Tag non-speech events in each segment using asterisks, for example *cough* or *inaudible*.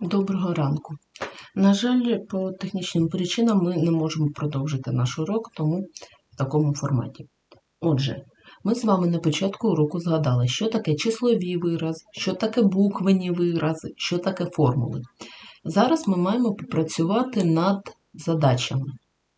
Доброго ранку. На жаль, по технічним причинам ми не можемо продовжити наш урок, тому в такому форматі. Отже, ми з вами на початку уроку згадали, що таке числові вирази, що таке буквені вирази, що таке формули. Зараз ми маємо попрацювати над задачами.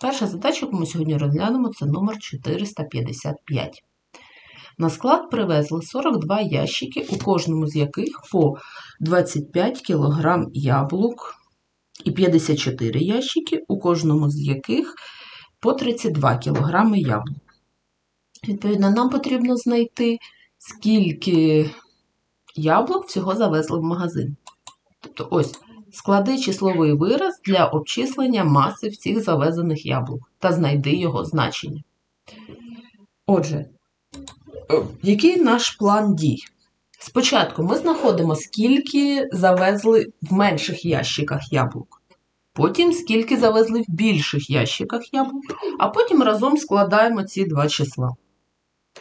Перша задача, яку ми сьогодні розглянемо, це номер 455. На склад привезли 42 ящики, у кожному з яких по 25 кг яблук і 54 ящики, у кожному з яких по 32 кг яблук. Відповідно, нам потрібно знайти, скільки яблук всього завезли в магазин. Тобто, ось склади числовий вираз для обчислення маси всіх завезених яблук та знайди його значення. Отже, який наш план дій? Спочатку ми знаходимо, скільки завезли в менших ящиках яблук. Потім скільки завезли в більших ящиках яблук, а потім разом складаємо ці два числа.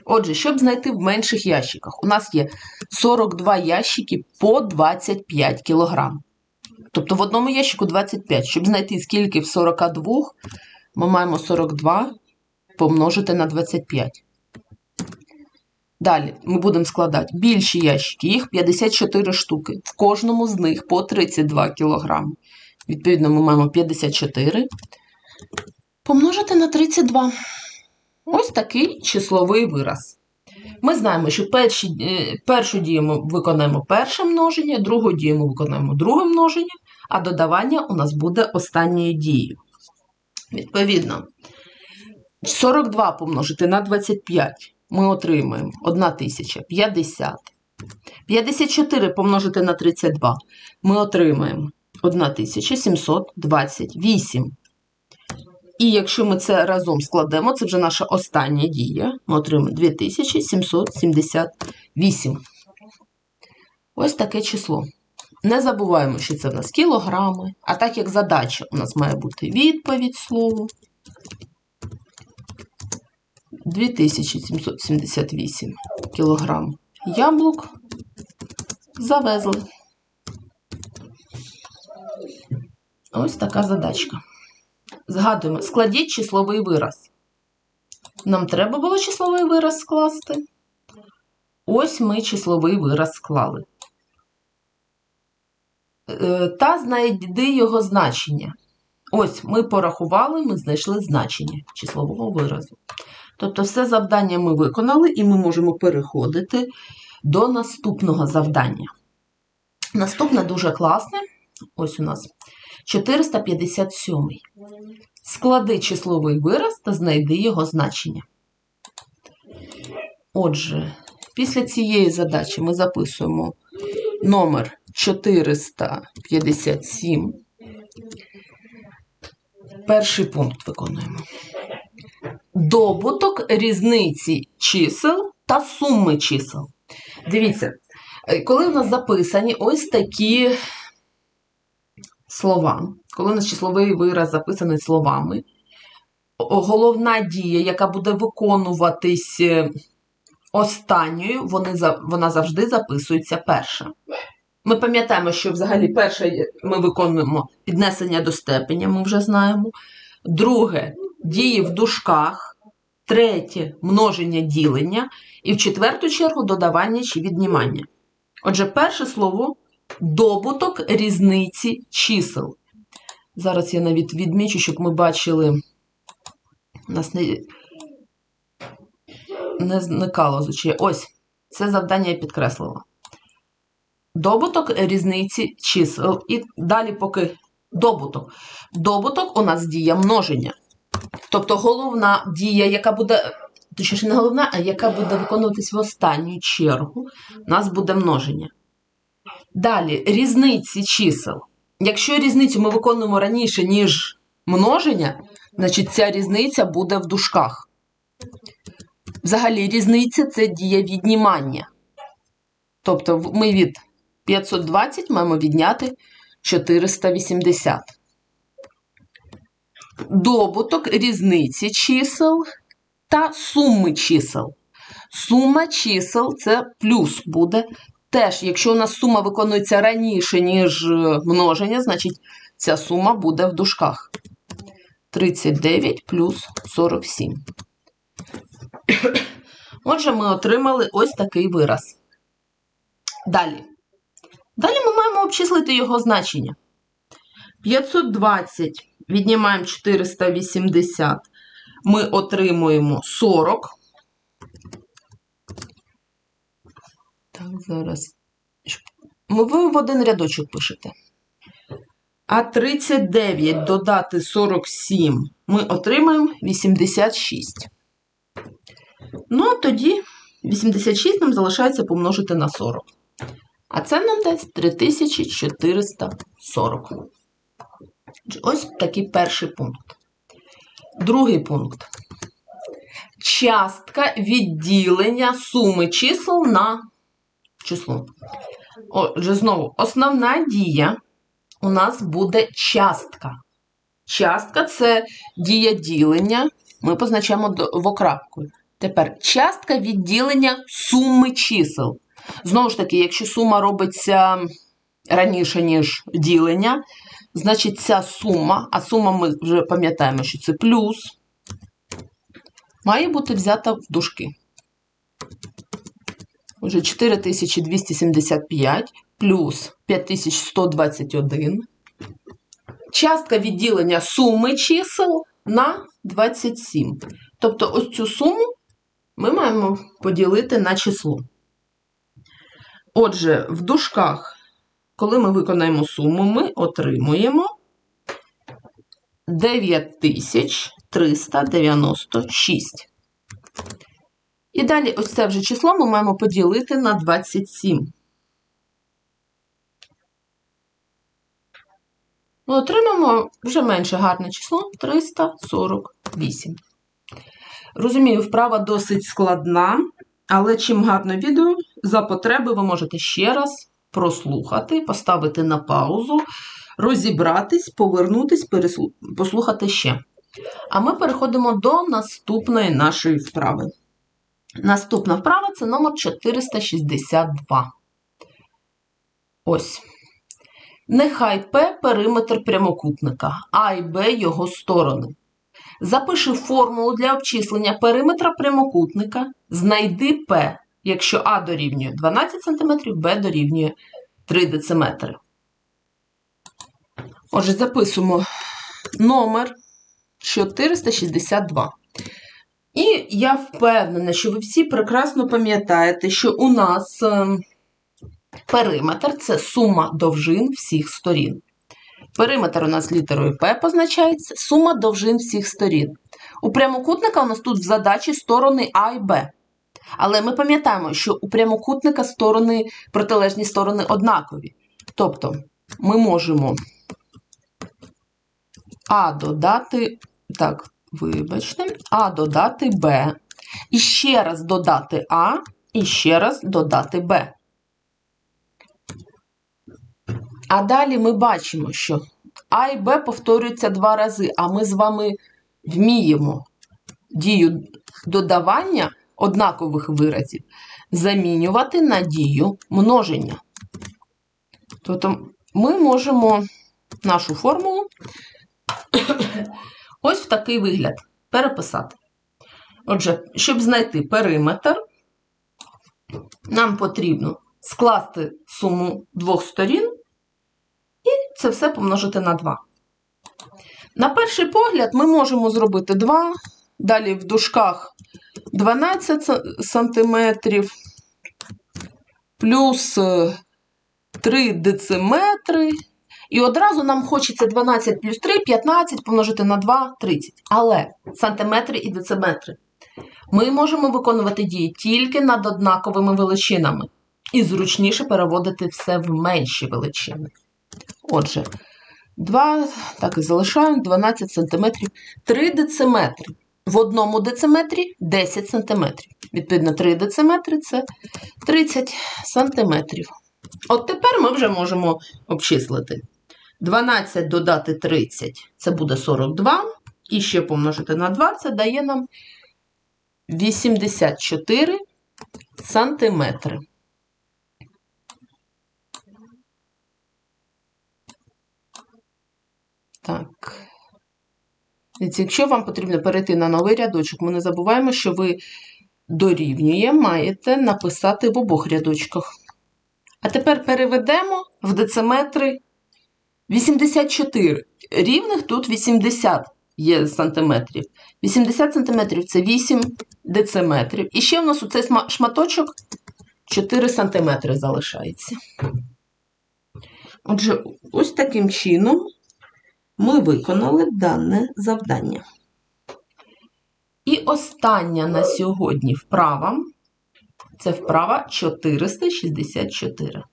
Отже, щоб знайти в менших ящиках, у нас є 42 ящики по 25 кг. Тобто в одному ящику 25. Щоб знайти скільки в 42, ми маємо 42 помножити на 25. Далі ми будемо складати більші ящики, їх 54 штуки. В кожному з них по 32 кг. Відповідно, ми маємо 54 помножити на 32. Ось такий числовий вираз. Ми знаємо, що перші, е, першу дію ми виконаємо перше множення, другу дію ми виконаємо друге множення, а додавання у нас буде останньою дією. Відповідно, 42 помножити на 25 ми отримаємо 1050. 54 помножити на 32 ми отримаємо 1728. І якщо ми це разом складемо, це вже наша остання дія, ми отримаємо 2778. Ось таке число. Не забуваємо, що це в нас кілограми, а так як задача у нас має бути відповідь слову. 2778 кілограм яблук завезли. Ось така задачка. Згадуємо, складіть числовий вираз. Нам треба було числовий вираз скласти. Ось ми числовий вираз склали. Е, Та знайди його значення. Ось ми порахували, ми знайшли значення числового виразу. Тобто, все завдання ми виконали, і ми можемо переходити до наступного завдання. Наступне дуже класне. Ось у нас 457. Склади числовий вираз та знайди його значення. Отже, після цієї задачі ми записуємо номер 457. Перший пункт виконуємо. Добуток різниці чисел та суми чисел. Дивіться, е, коли у нас записані ось такі слова, коли у нас числовий вираз записаний словами, головна дія, яка буде виконуватись е, останньою, вони, вона завжди записується перша. Ми пам'ятаємо, що взагалі перше ми виконуємо піднесення до степеня, ми вже знаємо. Друге дії в дужках. Третє множення ділення. І в четверту чергу додавання чи віднімання. Отже, перше слово добуток різниці чисел. Зараз я навіть відмічу, щоб ми бачили, у нас не, не зникало з очей. Ось, це завдання я підкреслила. Добуток різниці чисел. І далі поки добуток. Добуток у нас дія множення. Тобто головна дія, яка буде, точніше не головна, а яка буде виконуватись в останню чергу, у нас буде множення. Далі, різниці чисел. Якщо різницю ми виконуємо раніше, ніж множення, значить ця різниця буде в дужках. Взагалі, різниця це дія віднімання. Тобто ми від 520 маємо відняти 480. Добуток різниці чисел та суми чисел. Сума чисел це плюс буде Теж, якщо у нас сума виконується раніше, ніж е, множення, значить ця сума буде в дужках. 39 плюс 47. Отже, ми отримали ось такий вираз. Далі. Далі ми маємо обчислити його значення. 520 віднімаємо 480. Ми отримуємо 40. Так, зараз. Ви в один рядочок пишете. А 39 додати 47 ми отримаємо 86. Ну, а тоді 86 нам залишається помножити на 40. А це нам дасть 3440. Ось такий перший пункт. Другий пункт. Частка відділення суми чисел на число. Отже, знову, основна дія у нас буде частка. Частка це дія ділення. Ми позначаємо до- вокрапкою. Тепер частка відділення суми чисел. Знову ж таки, якщо сума робиться раніше, ніж ділення, значить ця сума, а сума ми вже пам'ятаємо, що це плюс, має бути взята в дужки. Отже, 4275 плюс 5121. Частка відділення суми чисел на 27. Тобто ось цю суму ми маємо поділити на число. Отже, в дужках, коли ми виконаємо суму, ми отримуємо 9396. І далі ось це вже число ми маємо поділити на 27. Ми отримаємо вже менше гарне число 348. Розумію, вправа досить складна, але чим гарне відео, за потреби ви можете ще раз прослухати, поставити на паузу, розібратись, повернутись, переслу- послухати ще. А ми переходимо до наступної нашої вправи. Наступна вправа це номер 462. Ось. Нехай П периметр прямокутника, А і Б його сторони. Запиши формулу для обчислення периметра прямокутника, знайди П, якщо А дорівнює 12 см, Б дорівнює 3 дм. Отже, записуємо номер 462. І я впевнена, що ви всі прекрасно пам'ятаєте, що у нас ем, периметр це сума довжин всіх сторін. Периметр у нас літерою П позначається сума довжин всіх сторін. У прямокутника у нас тут в задачі сторони А і Б. Але ми пам'ятаємо, що у прямокутника сторони, протилежні сторони однакові. Тобто ми можемо А додати, так, вибачте, А додати Б. І ще раз додати А, і ще раз додати Б. А далі ми бачимо, що А і Б повторюються два рази, а ми з вами вміємо дію додавання однакових виразів замінювати на дію множення. Тобто ми можемо нашу формулу *coughs* ось в такий вигляд переписати. Отже, щоб знайти периметр, нам потрібно скласти суму двох сторін і це все помножити на 2. На перший погляд ми можемо зробити 2, далі в дужках 12 см плюс 3 дециметри. І одразу нам хочеться 12 плюс 3, 15 помножити на 2, 30. Але сантиметри і дециметри. Ми можемо виконувати дії тільки над однаковими величинами. І зручніше переводити все в менші величини. Отже, 2, так і залишаємо, 12 см, 3 дециметри в одному дециметрі 10 см. Відповідно, 3 дециметри це 30 см. От тепер ми вже можемо обчислити. 12 додати 30 це буде 42. І ще помножити на 2, це дає нам 84 сантиметри. Так. Якщо вам потрібно перейти на новий рядочок, ми не забуваємо, що ви дорівнює, маєте написати в обох рядочках. А тепер переведемо в дециметри 84. Рівних тут 80 є сантиметрів. 80 сантиметрів це 8 дециметрів. І ще в нас у цей шматочок 4 сантиметри залишається. Отже, ось таким чином ми виконали дане завдання. І остання на сьогодні вправа це вправа 464.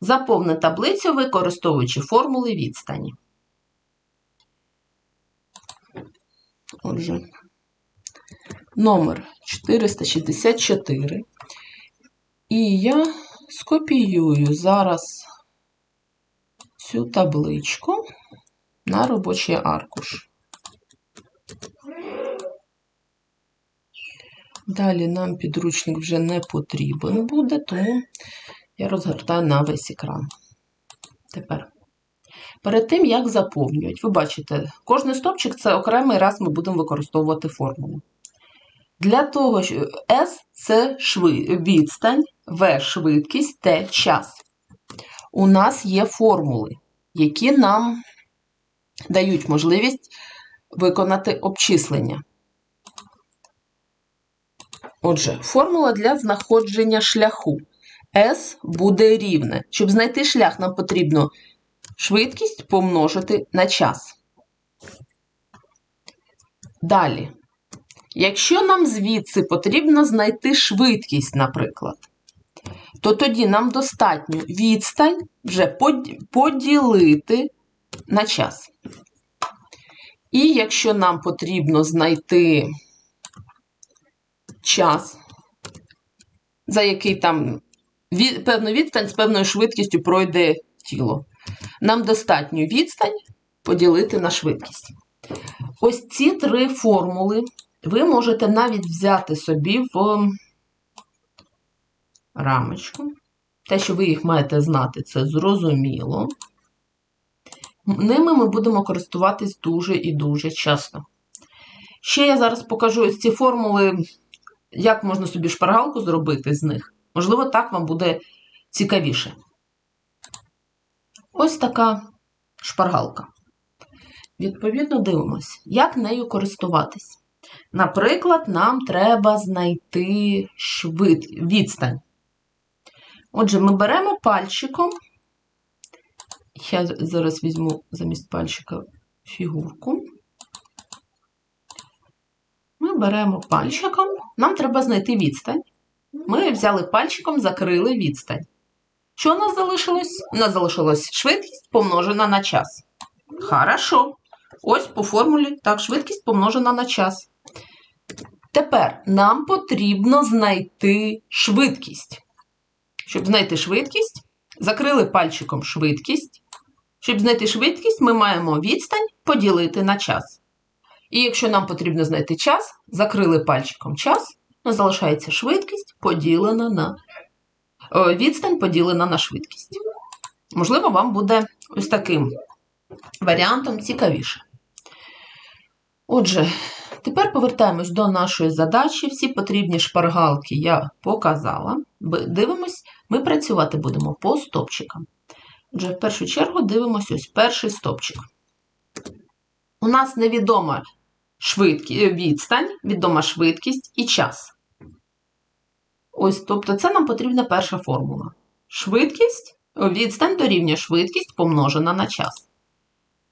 Заповни таблицю, використовуючи формули відстані. Отже, номер 464. І я скопіюю зараз цю табличку на робочий аркуш. Далі нам підручник вже не потрібен буде, тому я розгортаю на весь екран. Тепер. Перед тим, як заповнюють, ви бачите, кожний стопчик це окремий раз ми будемо використовувати формулу. Для того, що S це шви... відстань, V швидкість, T час. У нас є формули, які нам дають можливість виконати обчислення. Отже, формула для знаходження шляху. S буде рівне. Щоб знайти шлях, нам потрібно швидкість помножити на час. Далі. Якщо нам звідси потрібно знайти швидкість, наприклад, то тоді нам достатньо відстань вже поділити на час. І якщо нам потрібно знайти час, за який там від, певну відстань з певною швидкістю пройде тіло, нам достатньо відстань поділити на швидкість. Ось ці три формули ви можете навіть взяти собі в рамочку. Те, що ви їх маєте знати, це зрозуміло. Ними ми будемо користуватись дуже і дуже часто. Ще я зараз покажу ось ці формули, як можна собі шпаргалку зробити з них. Можливо, так вам буде цікавіше. Ось така шпаргалка. Відповідно, дивимось, як нею користуватись. Наприклад, нам треба знайти швид... відстань. Отже, ми беремо пальчиком, я зараз візьму замість пальчика фігурку. Ми беремо пальчиком, нам треба знайти відстань. Ми взяли пальчиком, закрили відстань. Що у нас залишилось? У нас залишилась швидкість помножена на час. Хорошо. Ось по формулі так, швидкість помножена на час. Тепер нам потрібно знайти швидкість. Щоб знайти швидкість, закрили пальчиком швидкість. Щоб знайти швидкість, ми маємо відстань поділити на час. І якщо нам потрібно знайти час, закрили пальчиком час, залишається швидкість поділена на о, відстань поділена на швидкість. Можливо, вам буде ось таким варіантом цікавіше. Отже, тепер повертаємось до нашої задачі. Всі потрібні шпаргалки я показала. Дивимось, ми працювати будемо по стопчикам. Отже, в першу чергу дивимося ось перший стопчик. У нас невідома швидкість, відстань, відома швидкість і час. Ось, тобто, це нам потрібна перша формула. Швидкість, відстань дорівнює швидкість помножена на час.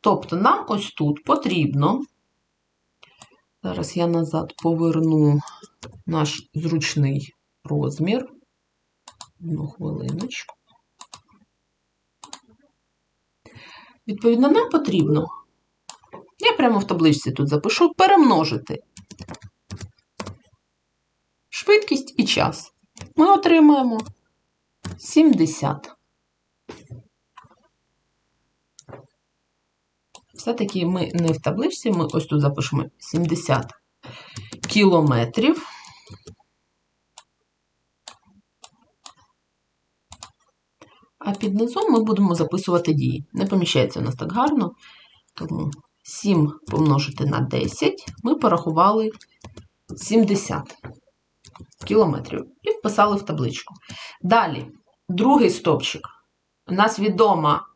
Тобто, нам ось тут потрібно. Зараз я назад поверну наш зручний розмір. Одну хвилиночку. Відповідно, нам потрібно, я прямо в табличці тут запишу, перемножити швидкість і час. Ми отримаємо 70. Все-таки ми не в табличці, ми ось тут запишемо 70 кілометрів. А під низом ми будемо записувати дії. Не поміщається у нас так гарно, тому 7 помножити на 10, ми порахували 70 кілометрів і вписали в табличку. Далі, другий стопчик. У нас відома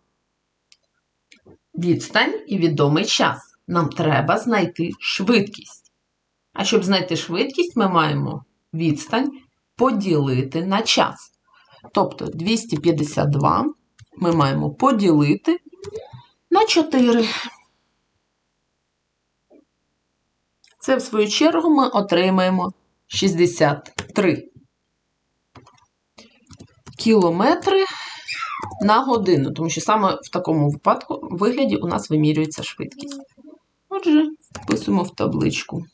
відстань і відомий час. Нам треба знайти швидкість. А щоб знайти швидкість, ми маємо відстань поділити на час. Тобто 252 ми маємо поділити на 4. Це, в свою чергу, ми отримаємо 63 кілометри на годину, тому що саме в такому випадку вигляді у нас вимірюється швидкість. Отже, вписуємо в табличку.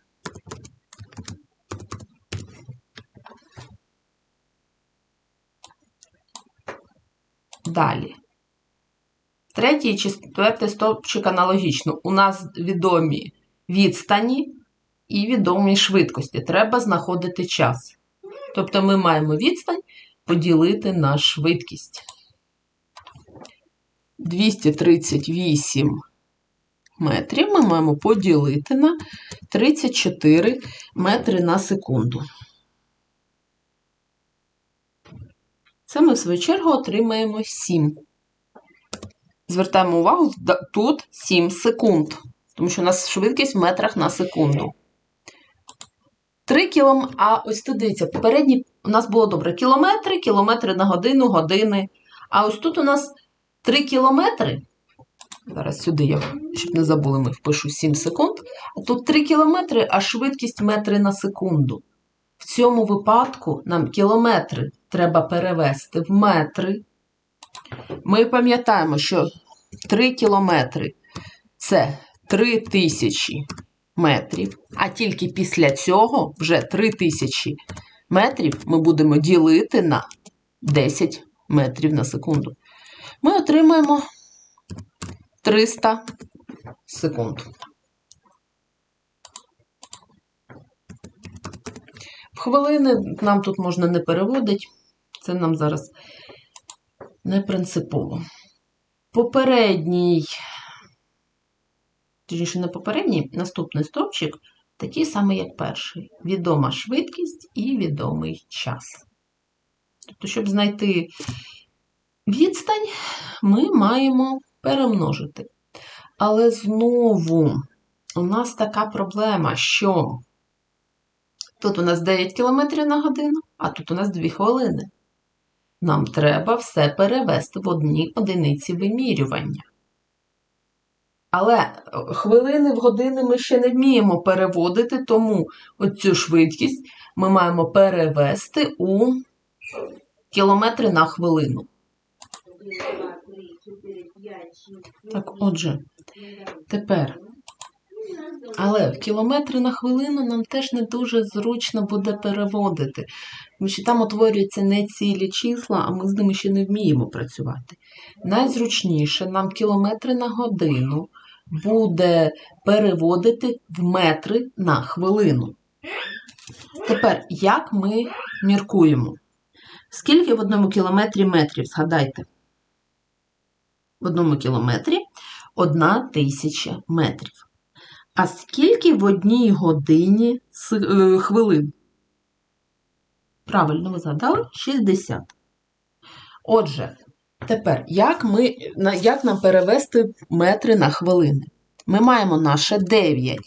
Далі. Третій і четвертий стовпчик аналогічно. У нас відомі відстані і відомі швидкості. Треба знаходити час. Тобто ми маємо відстань поділити на швидкість. 238 метрів ми маємо поділити на 34 метри на секунду. Це ми, в свою чергу, отримаємо 7. Звертаємо увагу, тут 7 секунд, тому що у нас швидкість в метрах на секунду. 3 кілом... А ось тут дивіться, попередні у нас було добре кілометри, кілометри на годину, години. А ось тут у нас 3 кілометри. Зараз сюди я, щоб не забули, ми впишу 7 секунд. А тут 3 кілометри, а швидкість метри на секунду. В цьому випадку нам кілометри треба перевести в метри. Ми пам'ятаємо, що 3 кілометри це 3 тисячі метрів, а тільки після цього вже 3 тисячі метрів ми будемо ділити на 10 метрів на секунду. Ми отримаємо 300 секунд. В хвилини нам тут можна не переводити, це нам зараз не принципово. Попередній, точніше, не попередній, наступний стовпчик такий самий, як перший. Відома швидкість і відомий час. Тобто, щоб знайти відстань, ми маємо перемножити. Але знову у нас така проблема, що тут у нас 9 км на годину, а тут у нас 2 хвилини. Нам треба все перевести в одні одиниці вимірювання. Але е, хвилини в години ми ще не вміємо переводити, тому оцю швидкість ми маємо перевести у кілометри на хвилину. Так, отже, тепер. Але в кілометри на хвилину нам теж не дуже зручно буде переводити, тому що там утворюються не цілі числа, а ми з ними ще не вміємо працювати. Найзручніше нам кілометри на годину буде переводити в метри на хвилину. Тепер, як ми міркуємо? Скільки в одному кілометрі метрів? Згадайте. В одному кілометрі одна тисяча метрів. А скільки в одній годині е, хвилин? Правильно, ви згадали? 60. Отже, тепер, як ми, як нам перевести метри на хвилини? Ми маємо наше 9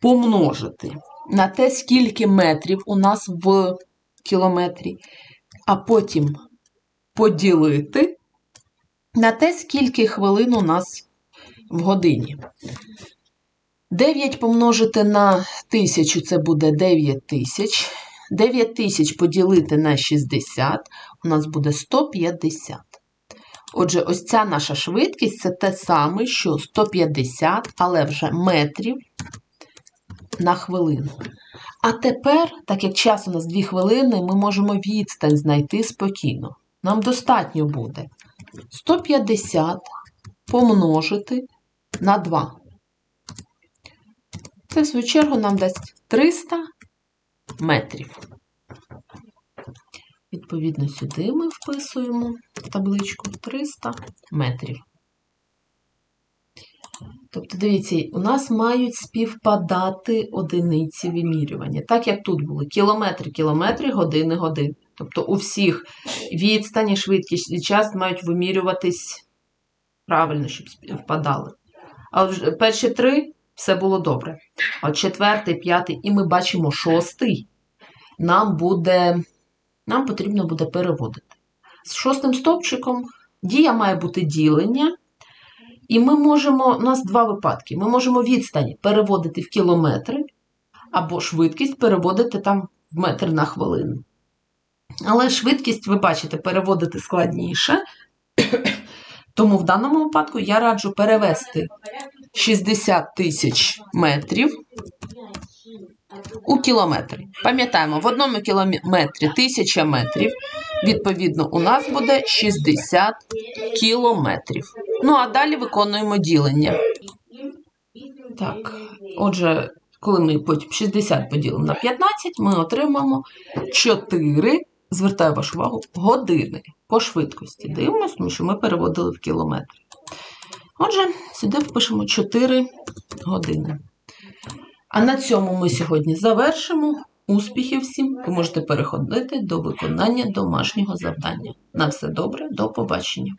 помножити на те, скільки метрів у нас в кілометрі, а потім поділити на те, скільки хвилин у нас в годині. 9 помножити на 1000 це буде 9 тисяч. 9 тисяч поділити на 60 у нас буде 150. Отже, ось ця наша швидкість це те саме, що 150, але вже метрів на хвилину. А тепер, так як час у нас 2 хвилини, ми можемо відстань знайти спокійно. Нам достатньо буде 150 помножити на 2. Це, в свою чергу, нам дасть 300 метрів. Відповідно, сюди ми вписуємо в табличку 300 метрів. Тобто, дивіться, у нас мають співпадати одиниці вимірювання. Так як тут були кілометри, кілометри, години, години. Тобто у всіх відстані, швидкість і час мають вимірюватись правильно, щоб співпадали. А вже перші три все було добре. От четвертий, п'ятий, і ми бачимо шостий, нам буде, нам потрібно буде переводити. З шостим стовпчиком дія має бути ділення. І ми можемо, у нас два випадки. Ми можемо відстань переводити в кілометри, або швидкість переводити там в метр на хвилину. Але швидкість, ви бачите, переводити складніше. Тому в даному випадку я раджу перевести 60 тисяч метрів у кілометри. Пам'ятаємо, в одному кілометрі 1000 метрів. Відповідно, у нас буде 60 кілометрів. Ну, а далі виконуємо ділення. Так, отже, коли ми потім 60 поділимо на 15, ми отримаємо 4, звертаю вашу увагу, години по швидкості. Дивимося, тому що ми переводили в кілометри. Отже, сюди впишемо 4 години. А на цьому ми сьогодні завершимо. Успіхів всім! Ви можете переходити до виконання домашнього завдання. На все добре, до побачення!